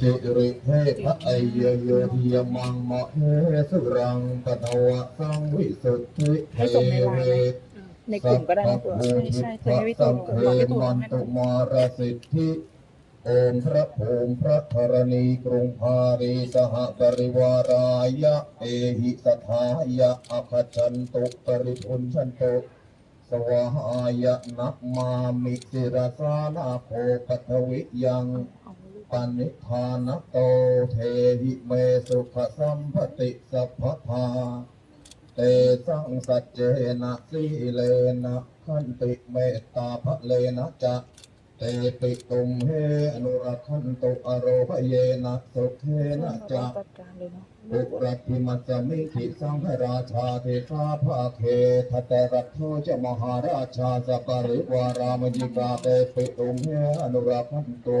จิริเทพะไอเยโยเทียมังมะเฮสุรังปะทวะสังวิสุทธิเทให้ส่งในไลน์ไหมในกลุ่มก็ได้นะตัวสัพพะใช่เคยให้พี่ตูสันงลเคงบอกพี่ตูนมันตุมารสิทธิโอมพระภูมิพระธรณีกรุงพารีสหบริวารายะเอหิสทายะอภชันตุปริพุนชันตุสวหายะนักมามิสิรสานาโภปัทวิยัง ปณิธานโตเทหิเมสุขสัมปติสัพพทาเตสังสัจเจนะสีเลนะขันติเมตตาภะเลนะจะเตปิตุมเฮอนุรักขันตุอโรภเยนะสุเทนะจะจัดการเลยเนาะอุรัติมัจจมิขิสังฆราชาเทสาภาเคทัตรัตโทเจมหาราชาสปริวารามยิกาเตปิตุมเฮอนุรักขันตุ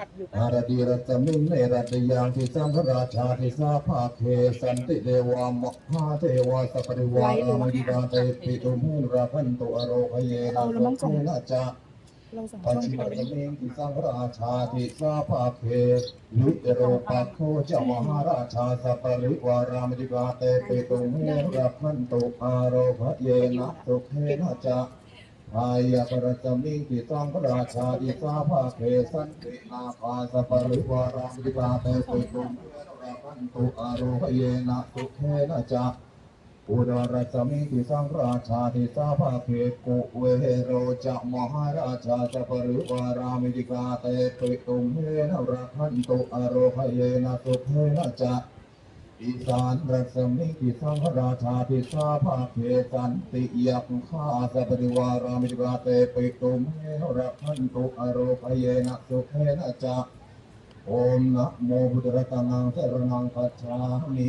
เคสันติภูตาสัปริวารามยิกาเตปิตุมเฮอนุรักขันตุอโรคเยนะสุเทนะจะอาคิเรรสมิงทิสังฆราชาเทสาภาเควิโรหโกจมหาราชาสปริวารามิกาเตปิตุมเฮรุรักขันโตอโรหเยนะสุเคนะจะอัดอยู่อารดีรสมิงเนรตยังทิสังฆราชาเทสาภาเคสันติเดวามหาเทวาสปริวารามิกาเตปิตุมเฮรุรักขันโตอโรหเยนะสุเคนะจะเราสองปัจช่องฉิมพอเรเลยมิงทิสังราชาทิสาภาเคลุโรปัคโคเจ้ามหาราชาสัปริวารามติกาเตปิตุเมรัพันตุอาโรภเยนะสุเขนะจะ อายะปรสมิงทิสังพราชาทิสาภาเคสันตินาภาสปริวารามติกาเตปิตุเมรัพันตุอารภเยนะสุเขนะจะอุดรสมิติสังราชาทิสาภาเคกุเวโรจะมหาราชาสัปริวารามิติกาเตปิตุมเฮนะรักขันตุอโรหเยนะสุเทนะจะ อีสานปรัสมิติสังราชาทิสาภาเคสันติยักข้าสัปริวารามิติกาเตปิตุมเฮนะรันตุอโรหเยนะสุเทนะจะโอมนะโมพุทธรัตนังสรนังคัจฉามิ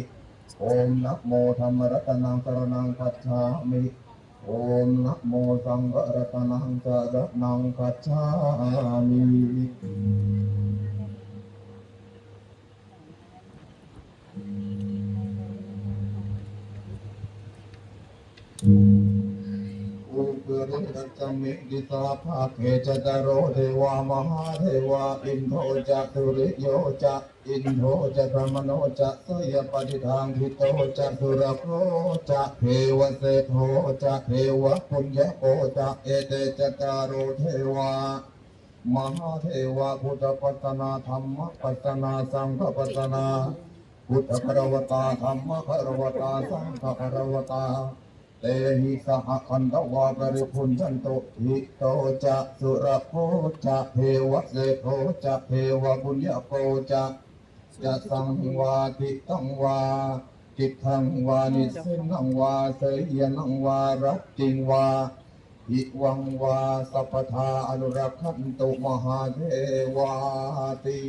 โอมนะโมธรรมรัตนังสรนังคัจฉามิโอมนะโมสังฆรัตนังสรนังคัจฉามิ ริรัตมิกิตาภาเคจตโรเทวามหาเทวาอินโทจักตุริโยจักอินโทจักรมโนจักสยปฏิทางทิโตจักสุรโคจักเทวเสโทจักเทวปุญญโกจักเอเตจตารโรเทวามหาเทวาพุทธปัสนาธรรมปัสนาสังฆปัสนาพุทธครวตาธรรมครวตาสังฆครวตา เตหิสหคันตวาปริพุนชันโตหิโตจะสุรโคจะเทวเสโทจะเทวบุญญโกจะจะสังวาติตังวาจิตทังวานิสินังวาเสยนังวารักจิงวาอิวังวาสัพพทาอนุรักขันตุมหาเทวาติ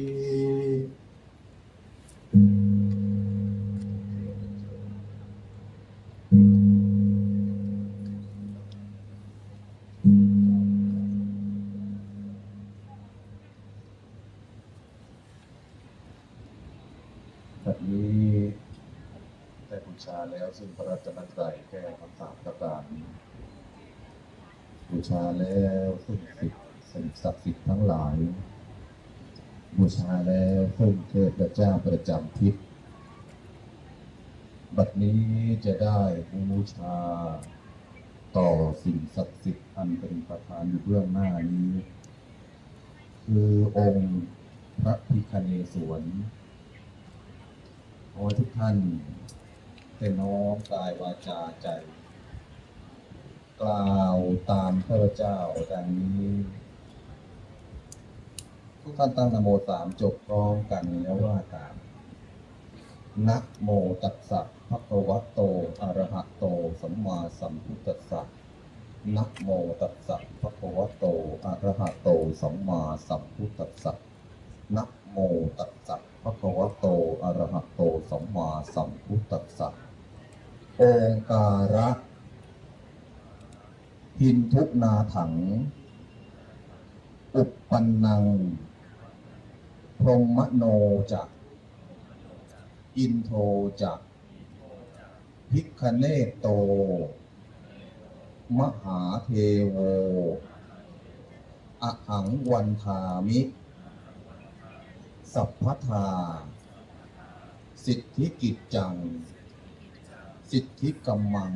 ชาแล้วซึ่งสิทธิ์สิ่งศักดิ์สิทธิ์ทั้งหลาย บูชาแล้วซึ่งเทพเจ้าประจำทิศบัดนี้จะได้บูชา ต่อสิ่งศักดิ์สิทธิ์อันเป็นประธานอยู่เบื้องหน้านี้ คือองค์พระพิคเนศวรขอทุกท่านได้น้อมกายวาจาใจ กล่าวตามข้าพเจ้าดังนี้ ทุกท่านตั้งนโมสามจบพร้อมกันแล้วว่าตามนะโมตัสสะภะคะวะโตอะระหะโตสัมมาสัมพุทธัสสะนะโมตัสสะภะคะวะโตอะระหะโตสัมมาสัมพุทธัสสะนะโมตัสสะภะคะวะโตอะระหะโตสัมมาสัมพุทธัสสะโอองการะ หินทุกนาถัง อุปปันนัง พรหมโนจัก อินโทจัก พิกเนโต มหาเทโวอหังวันทามิ สัพพทา สิทธิกิจจัง สิทธิกัมมัง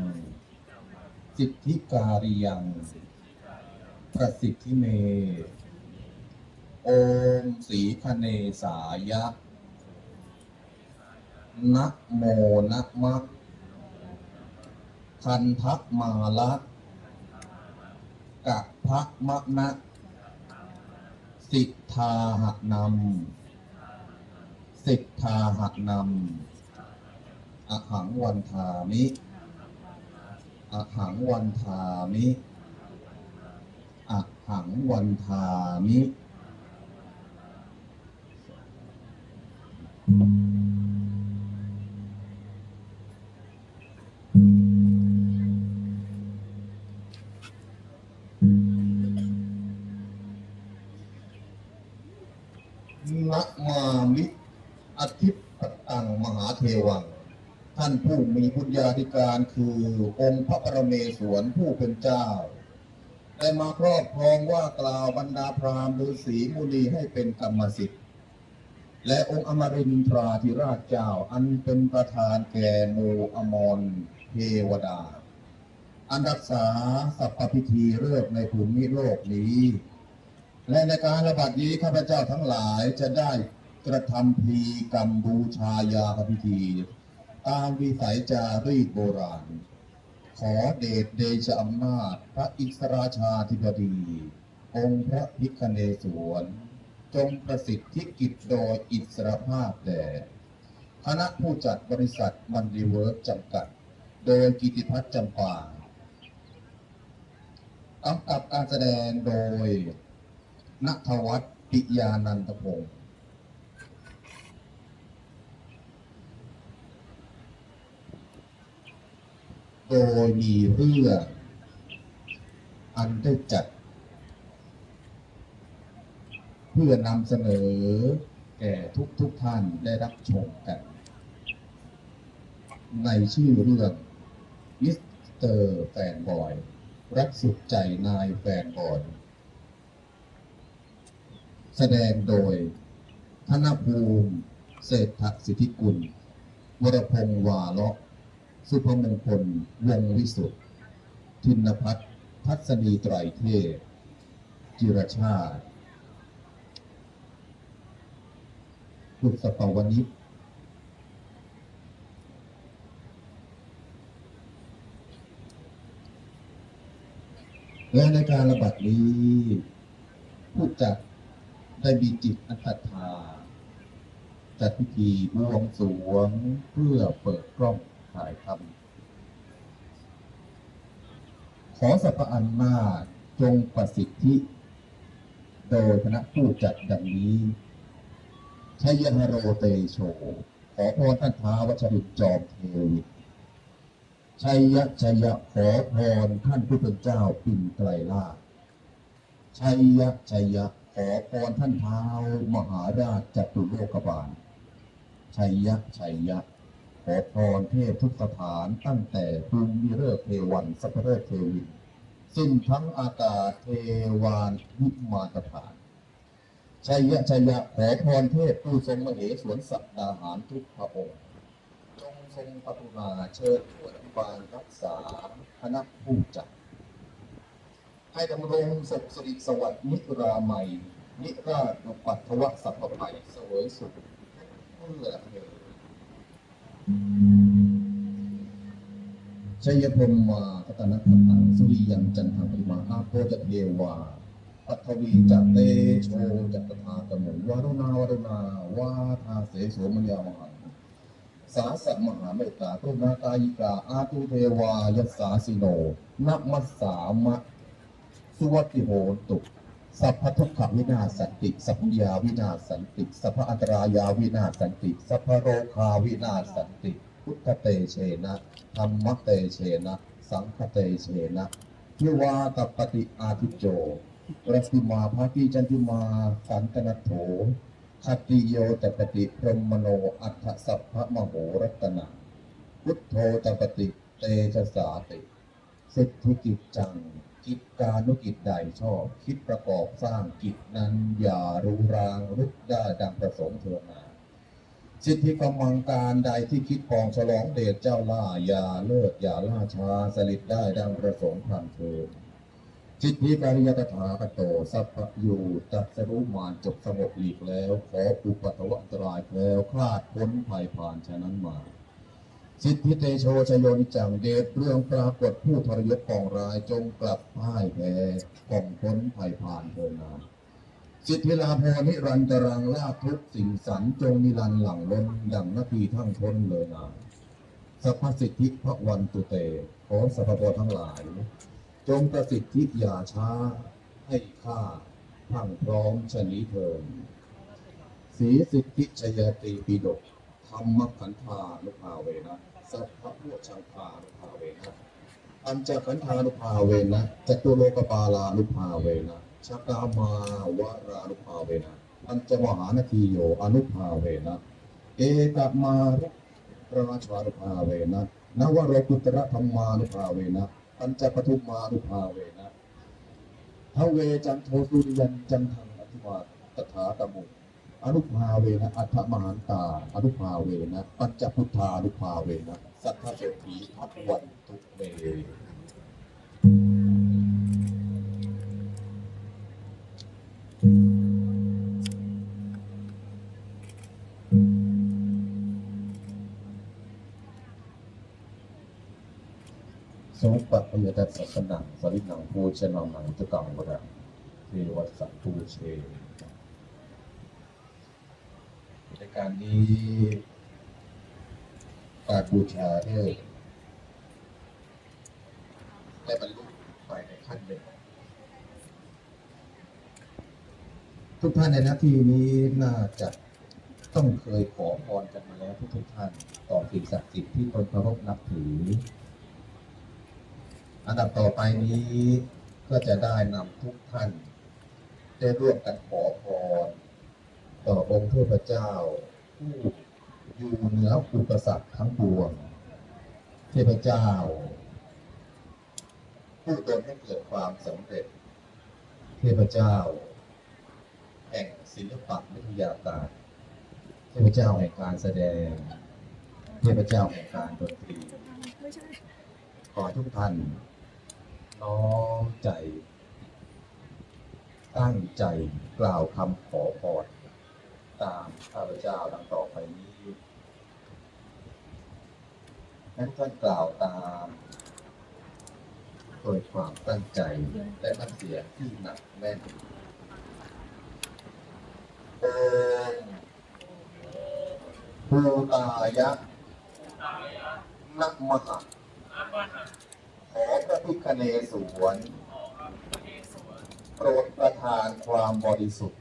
สิทธิการิยังประสิทธิเม โอมสีคเนสายะนะโมนะมะคันทักมาละกะพะมะนะสิทธาหะนำสิทธาหะนำอหังวันทามิ อหังวันทามิอหังวันทามิ ธิการคือองค์พระประเมศวรผู้เป็นเจ้า ได้มาครอบครองว่ากล่าวบรรดาพราหมณ์ฤาษีมุนีให้เป็นกรรมสิทธิ์ และองค์อมรินทราธิราชเจ้าอันเป็นประธานแก่หมู่อมรเทวดา อันรักษาสัพพพิธีเลิกในภูมิโลกนี้ และในการระบาดนี้ข้าพเจ้าทั้งหลายจะได้กระทำพีกรรมบูชายาพิธี ตามวิสัยจารีตโบราณ ขอเดชเดชอำนาจ พระอิสราชาธิบดี องค์พระพิคเนศวร จงประสิทธิกิจโดยอิสรภาพแด่คณะผู้จัดบริษัทมันดีเวิร์กจำกัด โดยกิติพัฒน์จำปากำกับการแสดงโดยนัทวัฒน์ปิยานันทพงศ์ โดยมีเรื่องอันได้จัด เพื่อนำเสนอแก่ทุกทุกท่านได้รับชมกัน ในชื่อเรื่องมิสเตอร์แฟนบอย รักสุดใจนายแฟนบอย แสดงโดยธนภูมิ เศรษฐสิทธิกุล วรพงษ์วาเลาะ สุภมงคลวงวิสุทธิ์ทินพัฒน์ทัศนีไตรเทพจิรชาติบุษปวนิชและในการระบาดนี้ ผู้จัดได้มีจิตอันศรัทธาจัดพิธีบวงสรวงเพื่อเปิดกล้อง ถ่ายทำขอสัพพอันนาจงประสิทธิ โดยคณะผู้จัดดังนี้ชัยฮโรเตโช ขอพรท่านท้าวชริตจอมเทวิตชัยยะชัยยะขอพรท่านผู้เป็นเจ้าปิ่นไตรลาชัยยะชัยยะขอพรท่านเท้ามหาราชจตุโลกบาลชัยยะชัยยะ ขอพรเทพทุกสถานตั้งแต่ภูมิเริกเทวันสัพเพเริกเทวินสิ้นทั้งอากาศเทวานวิมานสถานชัยยะชัยยะขอพรเทพผู้ทรงมเหสวนสัปดาหารทุกพระองค์จงทรงปฐุมาเชิญผู้อภิบาลรักษาคณะผู้จัดให้ดำรงสุขสิริสวัสดิ์นิรามัย นิราชปัตถวสัพพภัยเสวยสุขเพื่อเธอ ชัยพรหมาพัตนะพัตังสุริยังจันทังปริมาอาโพจเทวาปัทวีจัตเตโชจัตตากมุวารุณาวารุณาวาทาเสโสมยามหังสาสะมหาเมตตากรุณากายิกาอาตุเทวายัสสาสิโนนัมัสสามะสุวัติโหตุ สัพพทุกขวินาศสันติ สัพพยาวินาศสันติ สัพพอันตรายาวินาศสันติ สัพพโรคาวินาศสันติ พุทธเตเชนะธรรมเตเชนะ สังฆเตเชนะทิวาตปฏิอาทิโจรัติมาภาคีจันติมาสันตนโถคติโยตปฏิพรมโนอัฏฐสัพพะมโหรัตนะพุทโธตปฏิเตชะสาติ สิทธิกิจจัง กิจการนุกิจใดชอบ คิดประกอบสร้างกิจนั้นอย่ารู้รางรุกได้ดังประสงค์เถิดนาสิทธิกำลังการใดที่คิดปองฉลองเดชเจ้าล่าอย่าเลิกอย่าล่าช้าสลิดได้ดังประสงค์พันเถิดสิทธิการิยตถาคโตสัพพะอยู่ตัสรู้มานจบสงบหลีกแล้ว ขออุปัตวะอัตรายแล้วคลาดพ้นภัยผ่านฉะนั้นมา สิทธิเตโชชยนิจังเดชเรื่องปรากฏผู้ทรยศกองร้ายจงกลับพ่ายแพ้กองพ้นภัยผ่านเถิดนาสิทธิลาภนิรันตรังลาทุกสิ่งสันจงนิรันต์หลังล้นดังนาทีทั้งพ้นเลยนาสัพพสิทธิพระวันตุเตขอสัพพะทั้งหลาย จงประสิทธิอย่าช้าให้ข้าทั้งพร้อมชนิเทินสีสิทธิชยติปีดก รรมขันธานุภาเวนะ สัพพะพุทชังพานุภาเวนะ อัญจขันธานุภาเวนะจตุโลกปาลานุภาเวนะชกามาวารานุภาเวนะ อัญจมหานาทีโยอนุภาเวนะ เอกมารุราชานุภาเวนะ นวโรกุตระธรรมานุภาเวนะปัญจปทุมมานุภาเวนะทเวจันโทสุริยันจันทังอธิวาตถาตมุ อนุภาเวนะอัฏฐมหันตา อนุภาเวนะ ปัญจพุทธานุภาเวนะ สัทธเศรษฐีทัพวันทุกเมสมปัตปยตัสสนังสรินังโภชนังมังตุกังวรังเทวสัตตูเช การนี้การบูชาได้ได้บรรลุไปในขั้นหนึ่งทุกท่านในหน้าที่นี้น่าจะต้องเคยขอพรกันมาแล้วทุกท่านต่อสิ่งศักดิ์สิทธิ์ที่ตนเคารพนับถือ อันดับต่อไปนี้ก็จะได้นำทุกท่านได้ร่วมกันขอพร ต่อองค์เทพเจ้าผู้อยู่เหนืออุปสรรคทั้งปวง เทพเจ้า ผู้ตนให้เกิดความสำเร็จ เทพเจ้า แห่งศิลปะวิทยาการเทพเจ้าแห่งการแสดง เทพเจ้าแห่งการดนตรีขอทุกท่านน้อมใจ ตั้งใจกล่าวคำขอพร ตามข้าพเจ้าดังต่อไปนี้นั้นท่านกล่าวตามโดยความตั้งใจและน้ำเสียงที่หนักแน่นโอมภูตายะ นักมหาขอพระพิคเนศวรโปรดประทานความบริสุทธิ์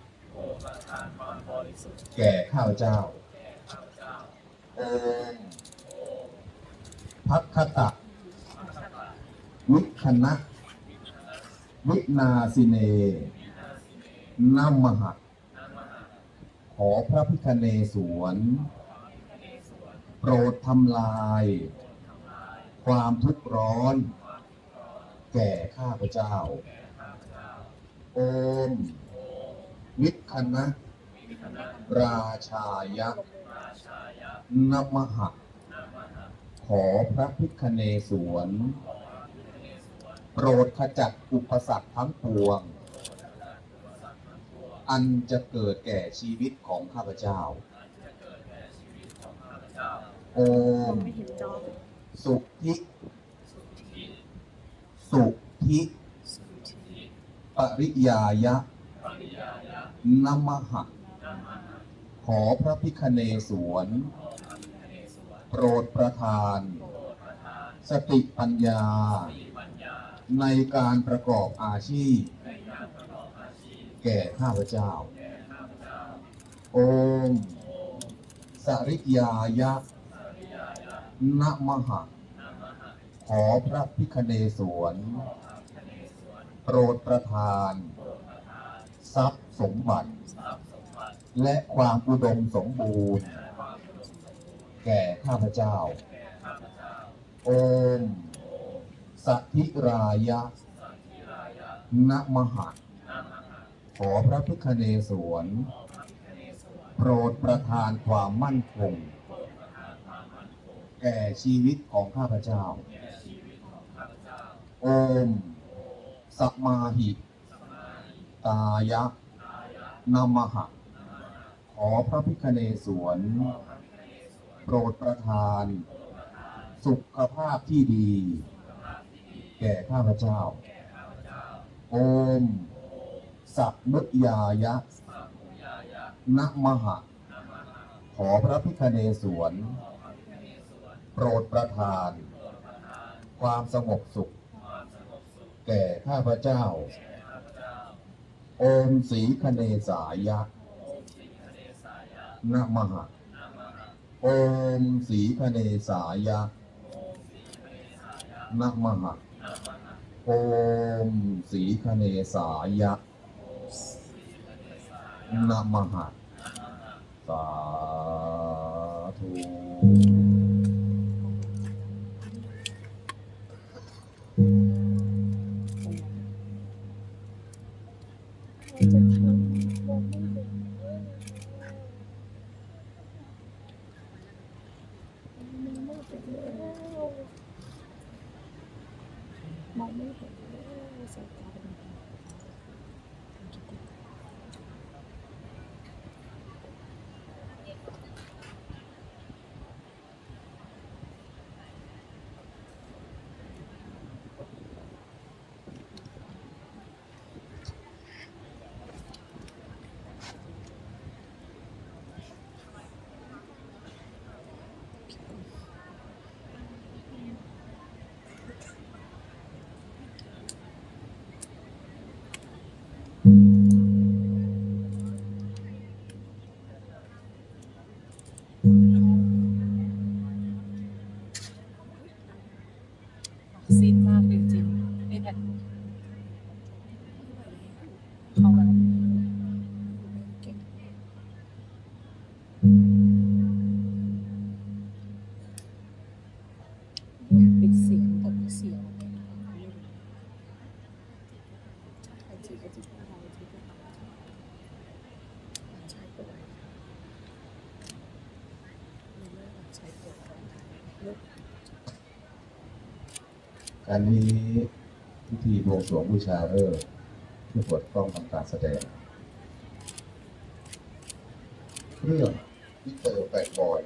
แก่ข้าพเจ้าองค์พักคตะวิคณะ วินาสิเนนัมมหะขอพระพิคเนศวรโปรดทำลายความทุกข์ร้อน แก่ข้าพเจ้าโอม วิคณะราชายะนมหะ ขอพระพิคเนศวรโปรดขจัดอุปสรรคทั้งปวง อันจะเกิดแก่ชีวิตของข้าพเจ้า โอมไม่เห็นจอสุธิสุธิปริยายะ นมหะ ขอพระพิคเนศวรโปรดประทาน สติปัญญา ในการประกอบอาชีพ แก่ข้าพเจ้า โอม สริยายะนะมหะ ขอพระพิคเนศวรโปรดประทาน ทรัพย์สมบัติ และความอุดมสมบูรณ์ แก่ข้าพเจ้า โอมสัทธิรายะนะมหะขอพระพิคเนศวร โปรดประทานความมั่นคง แก่ชีวิตของข้าพเจ้า โอมสัมมาหิ ตายะนามหะ ขอพระพิคเนศวร โปรดประทาน สุขภาพที่ดี แก่ข้าพเจ้า โอม สัพนุยายะนะมหะ ขอพระพิคเนศวร โปรดประทาน ความสงบสุข แก่ข้าพเจ้า โอมสีคเนสายะนะมหะโอมสีคเนสายะนะมหะโอมสีคเนสายะนะมหะสา มอ การนี้พิธีบวงสรวงบูชาเริ่มเพื่อเปิดกล้องทำการแสดง เรื่องวิเตอร์แปดบอย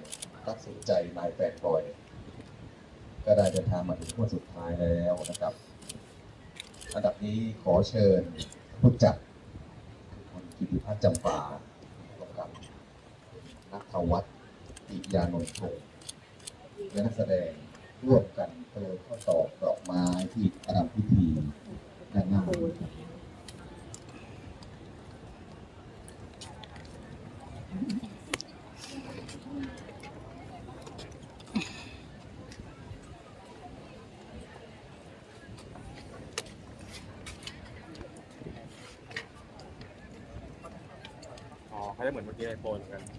รักสุดใจนายแปดบอย ก็ได้เดินทางมาถึงขั้วสุดท้ายแล้วนะครับ อันดับนี้ขอเชิญผู้จัดคุณกิติพัฒน์จำปาร้อมกับนักทวัฒน์อิยานนท์พงศ์และนักแสดง ร่วมกันเติมข้อตอกดอกไม้ที่ประดับพิธีด้านหน้าอ๋อเขาจะเหมือนเมื่อกี้ไอโฟนเหมือนกัน